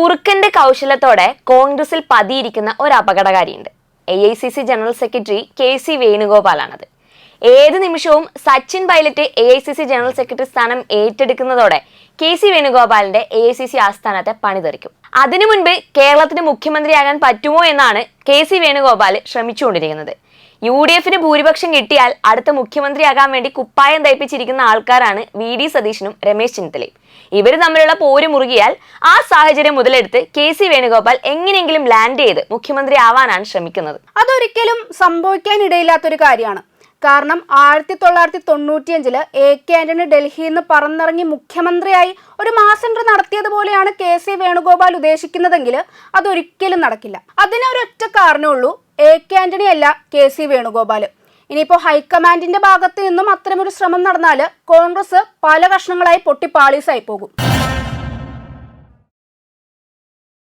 കുറുക്കന്റെ കൗശലത്തോടെ കോൺഗ്രസിൽ പതിയിരിക്കുന്ന ഒരു അപകടകാരിയുണ്ട്. A I C C general secretary K C വേണുഗോപാലാണത്. ഏത് നിമിഷവും Sachin Pilot A I C C general secretary സ്ഥാനം ഏറ്റെടുക്കുന്നതോടെ കെ സി വേണുഗോപാലിന്റെ എ ഐ സി സി ആസ്ഥാനത്തെ പണിതെറിക്കും. അതിനു മുൻപ് കേരളത്തിന് മുഖ്യമന്ത്രിയാകാൻ പറ്റുമോ എന്നാണ് കെ സി വേണുഗോപാൽ ശ്രമിച്ചുകൊണ്ടിരിക്കുന്നത്. യു ഡി എഫിന് ഭൂരിപക്ഷം കിട്ടിയാൽ അടുത്ത മുഖ്യമന്ത്രിയാകാൻ വേണ്ടി കുപ്പായം തയ്പ്പിച്ചിരിക്കുന്ന ആൾക്കാരാണ് വി ഡി സതീശനും രമേശ് ചെന്നിത്തലയും. ഇവർ തമ്മിലുള്ള പോര് മുറുകിയാൽ ആ സാഹചര്യം മുതലെടുത്ത് കെ സി വേണുഗോപാൽ എങ്ങനെയെങ്കിലും ലാൻഡ് ചെയ്ത് മുഖ്യമന്ത്രി ആവാനാണ് ശ്രമിക്കുന്നത്. അതൊരിക്കലും സംഭവിക്കാനിടയില്ലാത്തൊരു കാര്യമാണ്. കാരണം ആയിരത്തി തൊള്ളായിരത്തി തൊണ്ണൂറ്റിയഞ്ചിൽ എ കെ ആന്റണി ഡൽഹിയിൽ നിന്ന് പറന്നിറങ്ങി മുഖ്യമന്ത്രിയായി ഒരു മാസെൻട്രി നടത്തിയതുപോലെയാണ് കെ സി വേണുഗോപാൽ ഉദ്ദേശിക്കുന്നതെങ്കിൽ അതൊരിക്കലും നടക്കില്ല. അതിനൊരൊറ്റ കാരണമുള്ളൂ എ കെ ആന്റണി അല്ല കെ സി വേണുഗോപാൽ ഇനിയിപ്പോൾ ഹൈക്കമാൻഡിന്റെ ഭാഗത്ത് നിന്നും അത്തരമൊരു ശ്രമം നടന്നാൽ കോൺഗ്രസ് പല കഷ്ണങ്ങളായി പൊട്ടി പാളീസായി പോകും.